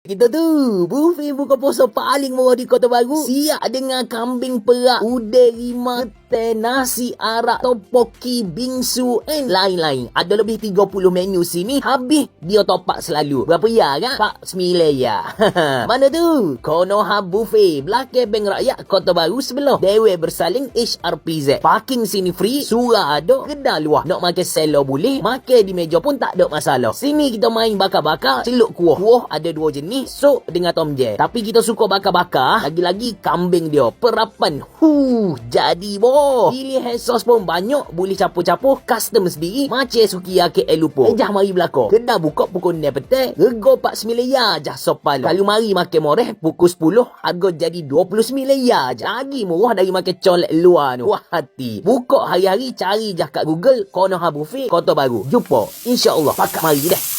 Kita tu buffet buka puasa paling murah di Kota Baru. Siap dengan kambing perak, udai lima, teh, nasi arak, topoki, bingsu and lain-lain. Ada lebih 30 menu sini. Habis dia topak selalu. Berapa ya kan? Pak ya. Mana tu? Konoha Buffet. Belakang Bank Rakyat Kota Baru sebelah. Dewe bersaling HRPZ. Parking sini free. Surah ada. Kedai luar. Nak makan selo boleh. Makan di meja pun tak ada masalah. Sini kita main bakar-bakar. Celup kuah. Kuah ada dua jenis. Sok dengan tom je. Tapi kita suka bakar-bakar. Lagi-lagi kambing dia. Perapan. Huh. Jadi boh. Pilihan sos pun banyak. Boleh capur-capur. Custom sendiri. Macam suki ke elupo. Ejah mari belakang. Kedai buka pukul 9 petang. Rego 49 ya. Jah sopal. Kalau mari makan moreh. Pukul 10. Harga jadi 29 ya. je. Lagi murah dari makan colek luar tu. Wah hati. Buka hari-hari. Cari jah kat Google. Konoha Buffet. Kota Baru. Jumpa. InsyaAllah. Pakat mari deh.